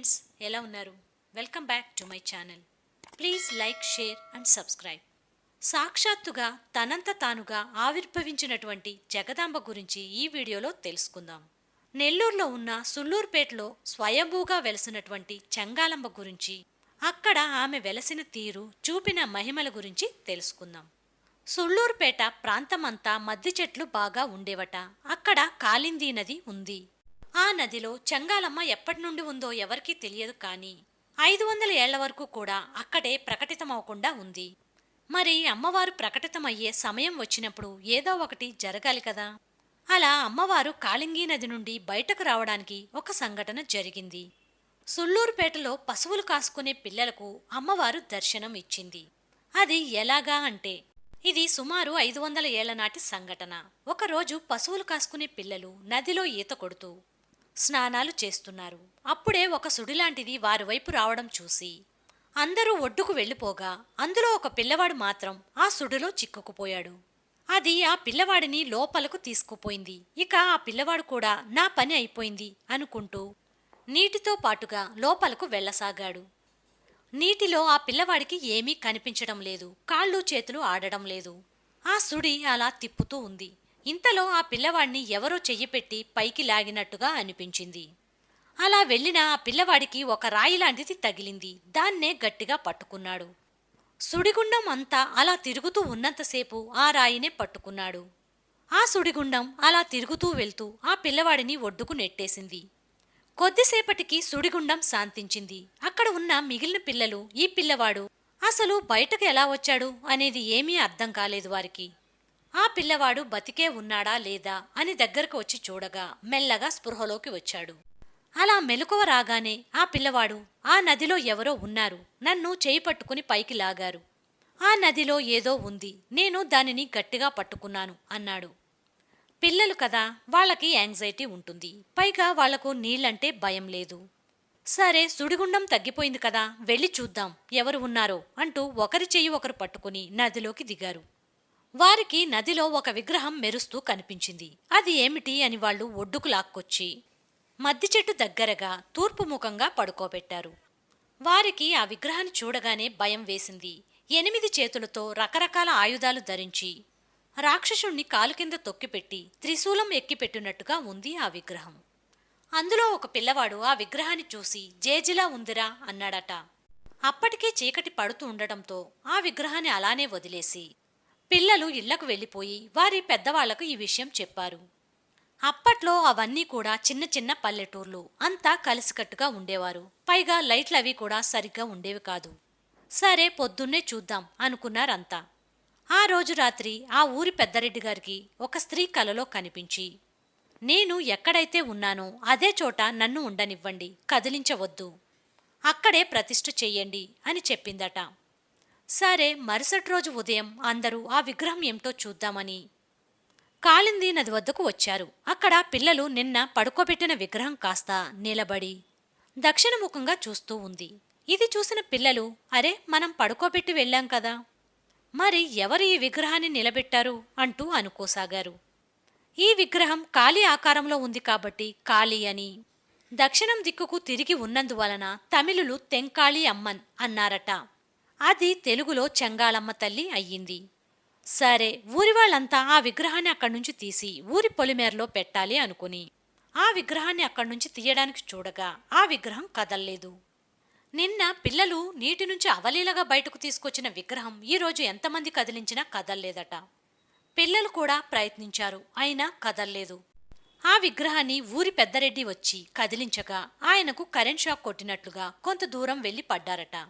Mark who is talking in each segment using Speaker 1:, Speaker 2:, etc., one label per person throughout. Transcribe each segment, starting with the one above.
Speaker 1: Friends ఎలా ఉన్నారు? Welcome back to my channel. Please like share and subscribe. సాక్షాత్తుగా తనంత తానుగా ఆవిర్భవించినటువంటి జగదాంబ గురించి ఈ వీడియోలో తెలుసుకుందాం. నెల్లూరులో ఉన్న సుల్లూరుపేటలో స్వయంభూగా వెలసినటువంటి చెంగాలమ్మ గురించి అక్కడ ఆమె వెలసిన తీరు చూపిన మహిమల గురించి తెలుసుకుందాం. సుళ్ళూరుపేట ప్రాంతమంతా మద్ది చెట్లు బాగా ఉండేవట. అక్కడ కాలిందీ నది ఉంది. ఆ నదిలో చెంగాలమ్మ ఎప్పటి నుండి ఉందో ఎవరికీ తెలియదు కానీ ఐదు వందల ఏళ్ళ వరకు కూడా అక్కడే ప్రకటితమవకుండా ఉంది. మరి అమ్మవారు ప్రకటితమయ్యే సమయం వచ్చినప్పుడు ఏదో ఒకటి జరగాలి కదా. అలా అమ్మవారు కాళింగీ నది నుండి బయటకు రావడానికి ఒక సంఘటన జరిగింది. సుళ్ళూరుపేటలో పశువులు కాసుకునే పిల్లలకు అమ్మవారు దర్శనం ఇచ్చింది. అది ఎలాగా అంటే ఇది సుమారు ఐదు వందల ఏళ్ళ నాటి సంఘటన. ఒకరోజు పశువులు కాసుకునే పిల్లలు నదిలో ఈత కొడుతూ స్నానాలు చేస్తున్నారు. అప్పుడే ఒక సుడిలాంటిది వారి వైపు రావడం చూసి అందరూ ఒడ్డుకు వెళ్ళిపోగా అందులో ఒక పిల్లవాడు మాత్రం ఆ సుడిలో చిక్కుకుపోయాడు. అది ఆ పిల్లవాడిని లోపలకు తీసుకుపోయింది. ఇక ఆ పిల్లవాడు కూడా నా పని అయిపోయింది అనుకుంటూ నీటితో పాటుగా లోపలకు వెళ్ళసాగాడు. నీటిలో ఆ పిల్లవాడికి ఏమీ కనిపించడం లేదు. కాళ్ళు చేతులు ఆడడం లేదు. ఆ సుడి అలా తిప్పుతూ ఉంది. ఇంతలో ఆ పిల్లవాడిని ఎవరో చెయ్యిపెట్టి పైకి లాగినట్టుగా అనిపించింది. అలా వెళ్ళిన ఆ పిల్లవాడికి ఒక రాయి లాంటిది తగిలింది. దాన్నే గట్టిగా పట్టుకున్నాడు. సుడిగుండం అంతా అలా తిరుగుతూ ఉన్నంతసేపు ఆ రాయినే పట్టుకున్నాడు. ఆ సుడిగుండం అలా తిరుగుతూ వెళ్తూ ఆ పిల్లవాడిని ఒడ్డుకు నెట్టేసింది. కొద్దిసేపటికి సుడిగుండం శాంతించింది. అక్కడ ఉన్న మిగిలిన పిల్లలు ఈ పిల్లవాడు అసలు బయటకు ఎలా వచ్చాడు? అనేది ఏమీ అర్థం కాలేదు వారికి. ఆ పిల్లవాడు బతికే ఉన్నాడా లేదా అని దగ్గరకు వచ్చి చూడగా మెల్లగా స్పృహలోకి వచ్చాడు. అలా మెలకువ రాగానే ఆ పిల్లవాడు ఆ నదిలో ఎవరో ఉన్నారు. నన్ను చేయి పట్టుకుని పైకి లాగారు. ఆ నదిలో ఏదో ఉంది. నేను దానిని గట్టిగా పట్టుకున్నాను అన్నాడు. పిల్లలు కదా వాళ్ళకి యాంగ్జైటీ ఉంటుంది. పైగా వాళ్ళకు నీళ్ళంటే భయం లేదు. సరే సుడిగుండం తగ్గిపోయింది కదా వెళ్ళి చూద్దాం. ఎవరు ఉన్నారో అంటూ ఒకరి చెయ్యి ఒకరు పట్టుకుని నదిలోకి దిగారు. వారికి నదిలో ఒక విగ్రహం మెరుస్తూ కనిపించింది. అది ఏమిటి అని వాళ్ళు ఒడ్డుకు లాక్కొచ్చి మద్ది చెట్టు దగ్గరగా తూర్పు ముఖంగా పడుకోబెట్టారు. వారికి ఆ విగ్రహాన్ని చూడగానే భయం వేసింది. ఎనిమిది చేతులతో రకరకాల ఆయుధాలు ధరించి రాక్షసుణ్ణి కాలు కింద తొక్కిపెట్టి త్రిశూలం ఎక్కిపెట్టినట్టుగా ఉంది ఆ విగ్రహం. అందులో ఒక పిల్లవాడు ఆ విగ్రహాన్ని చూసి జేజిలా ఉందిరా అన్నాడట. అప్పటికే చీకటి పడుతూ ఉండటంతో ఆ విగ్రహాన్ని అలానే వదిలేసి పిల్లలు ఇళ్ళకు వెళ్ళిపోయి వారి పెద్దవాళ్ళకు ఈ విషయం చెప్పారు. అప్పట్లో అవన్నీ కూడా చిన్న చిన్న పల్లెటూర్లు అంతా కలిసికట్టుగా ఉండేవారు. పైగా లైట్లవి కూడా సరిగ్గా ఉండేవి కాదు. సరే పొద్దున్నే చూద్దాం అనుకున్నారంతా. ఆ రోజు రాత్రి ఆ ఊరి పెద్దరెడ్డి గారికి ఒక స్త్రీ కలలో కనిపించి నేను ఎక్కడైతే ఉన్నానో అదే చోట నన్ను ఉండనివ్వండి కదిలించవద్దు. అక్కడే ప్రతిష్ఠ చెయ్యండి అని చెప్పిందట. సరే మరుసటి రోజు ఉదయం అందరూ ఆ విగ్రహం ఏమిటో చూద్దామని. కాళింది నది వద్దకు వచ్చారు. అక్కడ పిల్లలు నిన్న పడుకోబెట్టిన విగ్రహం కాస్త నిలబడి దక్షిణముఖంగా చూస్తూ ఉంది. ఇది చూసిన పిల్లలు అరే మనం పడుకోబెట్టి వెళ్ళాం కదా. మరి ఎవరు ఈ విగ్రహాన్ని నిలబెట్టారు? అంటూ అనుకోసాగారు. ఈ విగ్రహం కాళీ ఆకారంలో ఉంది కాబట్టి కాళీ అని. దక్షిణం దిక్కుకు తిరిగి ఉన్నందువలన తమిళులు తెంకాళి అమ్మన్ అన్నారట. అది తెలుగులో చెంగాళమ్మ తల్లి అయ్యింది. సరే ఊరి వాళ్ళంతా ఆ విగ్రహాన్ని అక్కడి నుంచి తీసి ఊరి పొలిమేరలో పెట్టాలి అనుకుని ఆ విగ్రహాన్ని అక్కడి నుంచి తీయడానికి చూడగా ఆ విగ్రహం కదల్లేదు. నిన్న పిల్లలు నీటి నుంచి అవలీలగా బయటకు తీసుకొచ్చిన విగ్రహం ఈరోజు ఎంతమంది కదిలించినా కదల్లేదట. పిల్లలు కూడా ప్రయత్నించారు అయినా కదల్లేదు. ఆ విగ్రహాన్ని ఊరి పెద్దరెడ్డి వచ్చి కదిలించగా ఆయనకు కరెంట్ షాక్ కొట్టినట్లుగా కొంత దూరం వెళ్ళి పడ్డారట.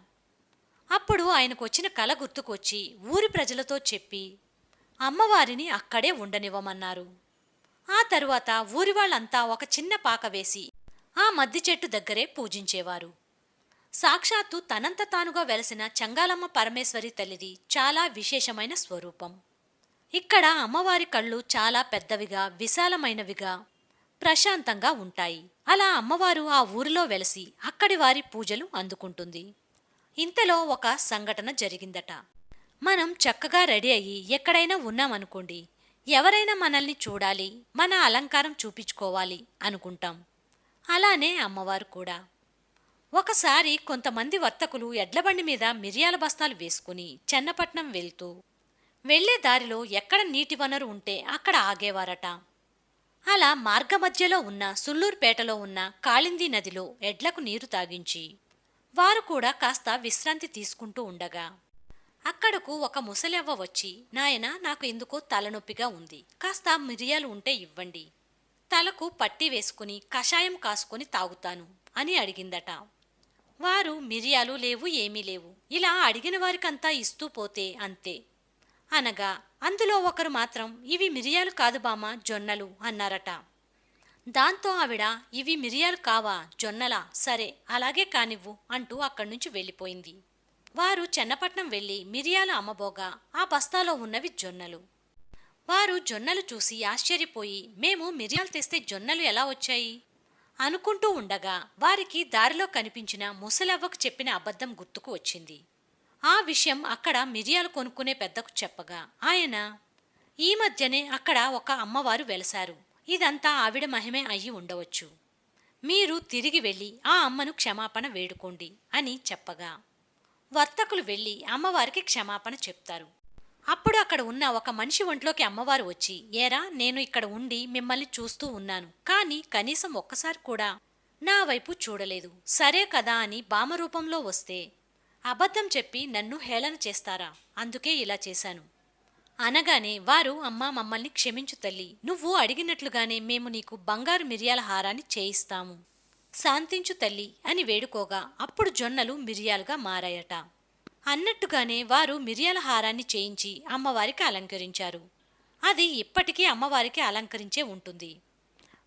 Speaker 1: అప్పుడు ఆయనకు వచ్చిన కల గుర్తుకొచ్చి ఊరి ప్రజలతో చెప్పి అమ్మవారిని అక్కడే ఉండనివ్వమన్నారు. ఆ తరువాత ఊరి వాళ్ళంతా ఒక చిన్న పాక వేసి ఆ మద్ది చెట్టు దగ్గరే పూజించేవారు. సాక్షాత్తు తనంత తానుగా వెలసిన చంగాలమ్మ పరమేశ్వరి తల్లిది చాలా విశేషమైన స్వరూపం. ఇక్కడ అమ్మవారి కళ్ళు చాలా పెద్దవిగా విశాలమైనవిగా ప్రశాంతంగా ఉంటాయి. అలా అమ్మవారు ఆ ఊరిలో వెలసి అక్కడి వారి పూజలు అందుకుంటుంది. ఇంతలో ఒక సంఘటన జరిగిందట. మనం చక్కగా రెడీ అయ్యి ఎక్కడైనా ఉన్నామనుకోండి ఎవరైనా మనల్ని చూడాలి మన అలంకారం చూపించుకోవాలి అనుకుంటాం. అలానే అమ్మవారు కూడా. ఒకసారి కొంతమంది వర్తకులు ఎడ్లబండి మీద మిరియాల బస్తాలు వేసుకుని చెన్నపట్నం వెళ్తూ వెళ్ళే దారిలో ఎక్కడ నీటి వనరు ఉంటే అక్కడ ఆగేవారట. అలా మార్గమధ్యలో ఉన్న సుల్లూరుపేటలో ఉన్న కాళింది నదిలో ఎడ్లకు నీరు తాగించి వారు కూడా కాస్త విశ్రాంతి తీసుకుంటూ ఉండగా అక్కడకు ఒక ముసలివ్వ వచ్చి నాయన నాకు ఎందుకో తలనొప్పిగా ఉంది. కాస్త మిరియాలు ఉంటే ఇవ్వండి. తలకు పట్టి వేసుకుని కషాయం కాసుకొని తాగుతాను అని అడిగిందట. వారు మిరియాలు లేవు ఏమీ లేవు. ఇలా అడిగిన వారికంతా ఇస్తూ పోతే అంతే. అనగా అందులో ఒకరు మాత్రం ఇవి మిరియాలు కాదు బామ్మ జొన్నలు అన్నారట. దాంతో ఆవిడ ఇవి మిరియాలు కావా? జొన్నలా? సరే అలాగే కానివ్వు అంటూ అక్కడి నుంచి వెళ్ళిపోయింది. వారు చెన్నపట్నం వెళ్ళి మిరియాలు అమ్మబోగా ఆ బస్తాలో ఉన్నవి జొన్నలు. వారు జొన్నలు చూసి ఆశ్చర్యపోయి మేము మిరియాలు తెస్తే జొన్నలు ఎలా వచ్చాయి? అనుకుంటూ ఉండగా వారికి దారిలో కనిపించిన ముసలవ్వకు చెప్పిన అబద్ధం గుర్తుకు వచ్చింది. ఆ విషయం అక్కడ మిరియాలు కొనుక్కునే పెద్దకు చెప్పగా ఆయన ఈ మధ్యనే అక్కడ ఒక అమ్మవారు వెలసారు. ఇదంతా ఆవిడ మహిమే అయ్యి ఉండవచ్చు. మీరు తిరిగి వెళ్ళి ఆ అమ్మను క్షమాపణ వేడుకోండి అని చెప్పగా. వర్తకులు వెళ్ళి అమ్మవారికి క్షమాపణ చెప్తారు. అప్పుడు అక్కడ ఉన్న ఒక మనిషి ఒంట్లోకి అమ్మవారు వచ్చి ఏరా నేను ఇక్కడ ఉండి మిమ్మల్ని చూస్తూ ఉన్నాను. కానీ కనీసం ఒక్కసారి కూడా నా వైపు చూడలేదు. సరే కదా అని బామరూపంలో వస్తే అబద్ధం చెప్పి నన్ను హేళన చేస్తారా? అందుకే ఇలా చేశాను. అనగానే వారు అమ్మ మమ్మల్ని క్షమించు తల్లి. నువ్వు అడిగినట్లుగానే మేము నీకు బంగారు మిరియాల హారాన్ని చేయిస్తాము. శాంతించు తల్లి అని వేడుకోగా అప్పుడు జొన్నలు మిరియాలుగా మారాయట. అన్నట్టుగానే వారు మిరియాల హారాన్ని చేయించి అమ్మవారికి అలంకరించారు. అది ఇప్పటికీ అమ్మవారికి అలంకరించే ఉంటుంది.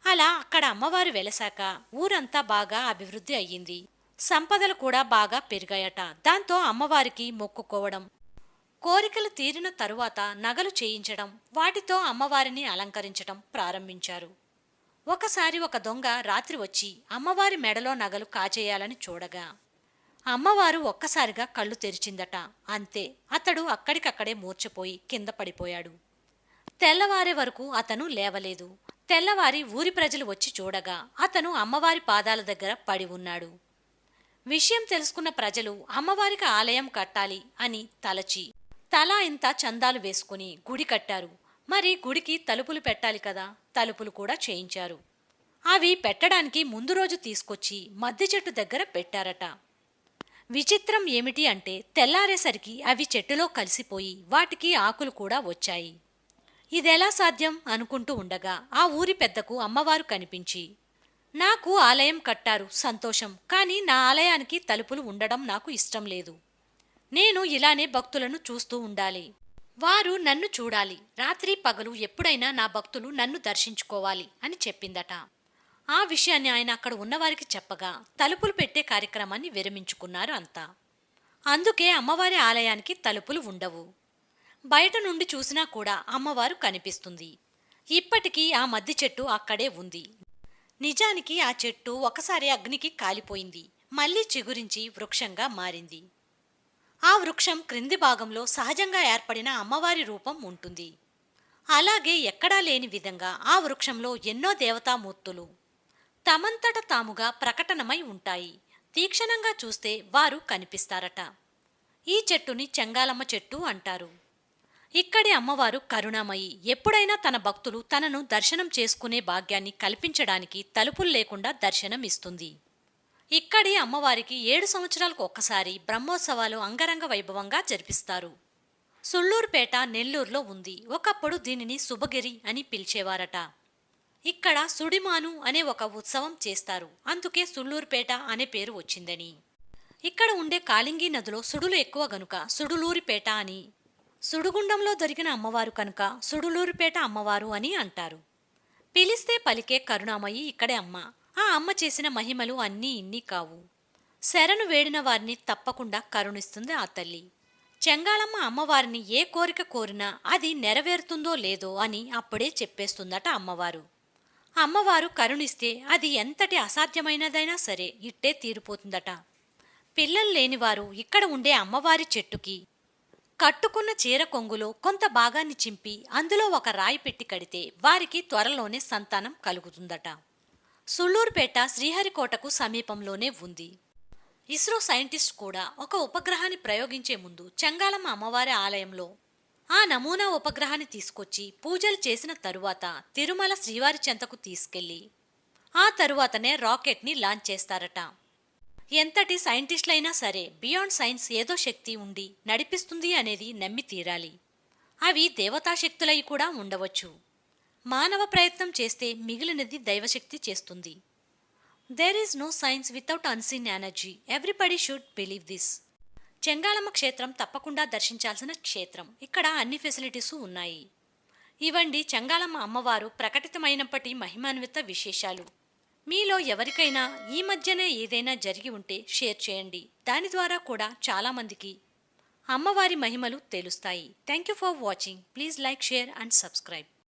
Speaker 1: అలా అక్కడ అమ్మవారు వెలసాక ఊరంతా బాగా అభివృద్ధి అయ్యింది. సంపదలు కూడా బాగా పెరిగాయట. దాంతో అమ్మవారికి మొక్కుకోవడం కోరికలు తీరిన తరువాత నగలు చేయించడం వాటితో అమ్మవారిని అలంకరించడం ప్రారంభించారు. ఒకసారి ఒక దొంగ రాత్రి వచ్చి అమ్మవారి మెడలో నగలు కాజేయాలని చూడగా అమ్మవారు ఒక్కసారిగా కళ్ళు తెరిచిందట. అంతే అతడు అక్కడికక్కడే మూర్చపోయి కింద పడిపోయాడు. తెల్లవారే వరకు అతను లేవలేదు. తెల్లవారి ఊరి ప్రజలు వచ్చి చూడగా అతను అమ్మవారి పాదాల దగ్గర పడి ఉన్నాడు. విషయం తెలుసుకున్న ప్రజలు అమ్మవారికి ఆలయం కట్టాలి అని తలచి తలా ఇంత చందాలు వేసుకుని గుడి కట్టారు. మరి గుడికి తలుపులు పెట్టాలి కదా? తలుపులు కూడా చేయించారు. అవి పెట్టడానికి ముందు రోజు తీసుకొచ్చి మద్ది చెట్టు దగ్గర పెట్టారట. విచిత్రం ఏమిటి అంటే తెల్లారేసరికి అవి చెట్టులో కలిసిపోయి వాటికి ఆకులు కూడా వచ్చాయి. ఇదెలా సాధ్యం అనుకుంటూ ఉండగా ఆ ఊరి పెద్దకు అమ్మవారు కనిపించి నాకు ఆలయం కట్టారు సంతోషం. కానీ నా ఆలయానికి తలుపులు ఉండడం నాకు ఇష్టం లేదు. నేను ఇలానే భక్తులను చూస్తూ ఉండాలి. వారు నన్ను చూడాలి. రాత్రి పగలు ఎప్పుడైనా నా భక్తులు నన్ను దర్శించుకోవాలి అని చెప్పిందట. ఆ విషయాన్ని ఆయన అక్కడ ఉన్నవారికి చెప్పగా తలుపులు పెట్టే కార్యక్రమాన్ని విరమించుకున్నారు అంతా. అందుకే అమ్మవారి ఆలయానికి తలుపులు ఉండవు. బయట నుండి చూసినా కూడా అమ్మవారు కనిపిస్తుంది. ఇప్పటికీ ఆ మద్ది చెట్టు అక్కడే ఉంది. నిజానికి ఆ చెట్టు ఒకసారి అగ్నికి కాలిపోయింది. మళ్ళీ చిగురించి వృక్షంగా మారింది. ఆ వృక్షం క్రింది భాగంలో సహజంగా ఏర్పడిన అమ్మవారి రూపం ఉంటుంది. అలాగే ఎక్కడా లేని విధంగా ఆ వృక్షంలో ఎన్నో దేవతామూర్తులు తమంతట తాముగా ప్రకటనమై ఉంటాయి. తీక్షణంగా చూస్తే వారు కనిపిస్తారట. ఈ చెట్టుని చెంగాలమ్మ చెట్టు అంటారు. ఇక్కడి అమ్మవారు కరుణామయి. ఎప్పుడైనా తన భక్తులు తనను దర్శనం చేసుకునే భాగ్యాన్ని కల్పించడానికి తలుపులు లేకుండా దర్శనం ఇస్తుంది ఇక్కడి అమ్మవారికి ఏడు సంవత్సరాలకు ఒక్కసారి బ్రహ్మోత్సవాలు అంగరంగ వైభవంగా జరిపిస్తారు. సుళ్ళూరుపేట నెల్లూరులో ఉంది. ఒకప్పుడు దీనిని శుభగిరి అని పిలిచేవారట. ఇక్కడ సుడిమాను అనే ఒక ఉత్సవం చేస్తారు. అందుకే సుళ్ళూరుపేట అనే పేరు వచ్చిందని. ఇక్కడ ఉండే కాళింగి నదిలో సుడులు ఎక్కువ గనుక సుడులూరిపేట అని. సుడుగుండంలో దొరికిన అమ్మవారు కనుక సుడులూరిపేట అమ్మవారు అని అంటారు. పిలిస్తే పలికే కరుణామయి ఇక్కడే అమ్మ. ఆ అమ్మ చేసిన మహిమలు అన్నీ ఇన్ని కావు. శరణు వేడిన వారిని తప్పకుండా కరుణిస్తుంది ఆ తల్లి. చెంగాళమ్మ అమ్మవారిని ఏ కోరిక కోరినా అది నెరవేరుతుందో లేదో అని అప్పుడే చెప్పేస్తుందట అమ్మవారు. అమ్మవారు కరుణిస్తే అది ఎంతటి అసాధ్యమైనదైనా సరే ఇట్టే తీరిపోతుందట. పిల్లలు లేనివారు ఇక్కడ ఉండే అమ్మవారి చెట్టుకి కట్టుకున్న చీర కొంగులో కొంత భాగాన్ని చింపి అందులో ఒక రాయి పెట్టి కడితే వారికి త్వరలోనే సంతానం కలుగుతుందట. సుళ్ళూరుపేట శ్రీహరికోటకు సమీపంలోనే ఉంది. ఇస్రో సైంటిస్ట్ కూడా ఒక ఉపగ్రహాన్ని ప్రయోగించే ముందు చెంగాలమ్మ అమ్మవారి ఆలయంలో ఆ నమూనా ఉపగ్రహాన్ని తీసుకొచ్చి పూజలు చేసిన తరువాత తిరుమల శ్రీవారి చెంతకు తీసుకెళ్ళి ఆ తరువాతనే రాకెట్ని లాంచ్ చేస్తారట. ఎంతటి సైంటిస్టులైనా సరే బియాండ్ సైన్స్ ఏదో శక్తి ఉండి నడిపిస్తుంది అనేది నమ్మి తీరాలి. అవి దేవతాశక్తులై కూడా ఉండవచ్చు. మానవ ప్రయత్నం చేస్తే మిగిలినది దైవశక్తి చేస్తుంది. There is no science without unseen energy everybody should believe this Chengalamma క్షేత్రం తప్పకుండా దర్శించాల్సిన క్షేత్రం. ఇక్కడ అన్ని ఫెసిలిటీస్ ఉన్నాయి. ఇవండి చెంగాళమ్మ అమ్మవారు ప్రకటితమైనప్పటి మహిమాన్విత విశేషాలు. మీలో ఎవరికైనా ఈ మధ్యనే ఏదైనా జరిగి ఉంటే షేర్ చేయండి. దాని ద్వారా కూడా చాలామందికి అమ్మవారి మహిమలు తెలుస్తాయి. Thank you for watching please like share and subscribe